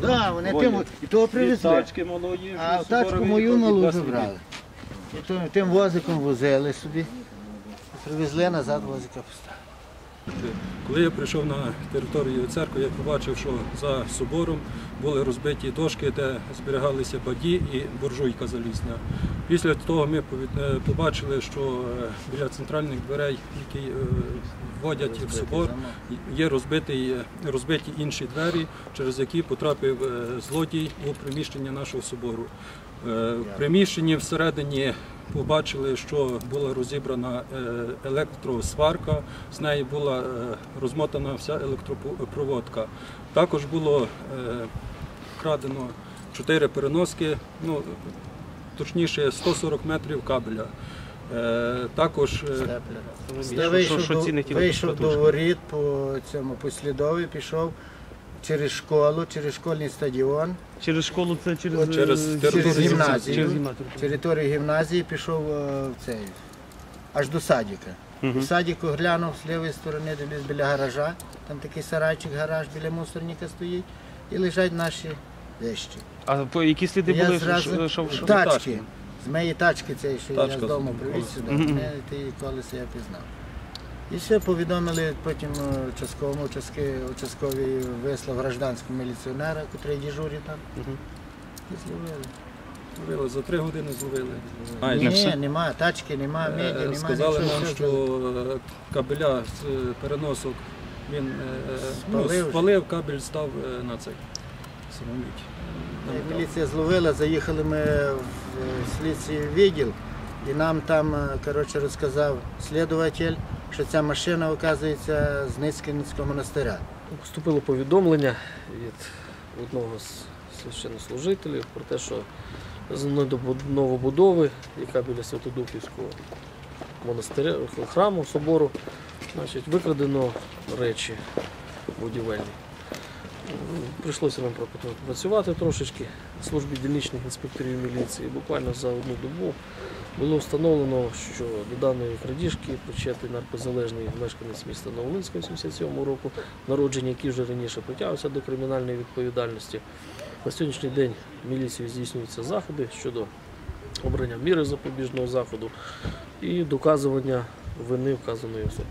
Да, вони тим і того привезли. тачки малої. А тачку мою малу забрали. І то- тим возиком возили собі. Привезли назад, возика поставили. Коли я прийшов на територію церкви, я побачив, що за собором були розбиті дошки, де зберігалися баді і буржуйка залізна. Після того ми е, побачили, що е, біля центральних дверей, які е, вводять в собор, є розбитий, е, розбиті інші двері, через які потрапив злодій у приміщення нашого собору. В приміщенні всередині побачили, що була розібрана е, електросварка, з неї була е, розмотана вся електропроводка. Також було е, вкрадено чотири переноски, ну, точніше 140 метрів кабеля. Е, Також е, Я вийшов, до, вийшов до воріт по цьому послідові, пішов через школу, через школьний стадіон, Через школу це через, через е, територію через гімназію. Через гімназію. територію гімназії, пішов е, в цей, аж до садика. В садіку глянув з лівої сторони, дивлюсь біля гаража, там такий сарайчик, гараж біля мусорника стоїть, і лежать наші вещі. А по які сліди Я були? зразу Що- що- що- тачки. З моєї тачки цієї, що я Тачка з дому привіз сюди. Мене ті колеса я пізнав. І все повідомили потім е, участковому, участковий вислав гражданського міліціонера, який дежурить там. І зловили. зловили, за три години зловили. Ні, Майже. нема, тачки нема, Е, меді, нема. Сказали нічого, нам, все що е, кабеля з е, переносок він е, ну, Спалив. спалив, кабель став е, на цей самоміч. Як Міліція зловила, заїхали ми в слідчий відділ, і нам там е, коротше, розказав слідуватель, що ця машина, оказується, з Ницькинського монастиря. Поступило повідомлення від одного з священнослужителів про те, що з новобуд- новобудови, яка біля Святодухівського монастиря, храму, собору, значить, викрадено речі будівельні. Прийшлося нам працювати трошечки в службі дільничних інспекторів міліції. Буквально за одну добу було встановлено, що до даної крадіжки причетний наркозалежний мешканець міста Новолинського 77 року, народження, який вже раніше притягувався до кримінальної відповідальності. На сьогоднішній день міліцією здійснюються заходи щодо обрання міри запобіжного заходу і доказування вини вказаної особи.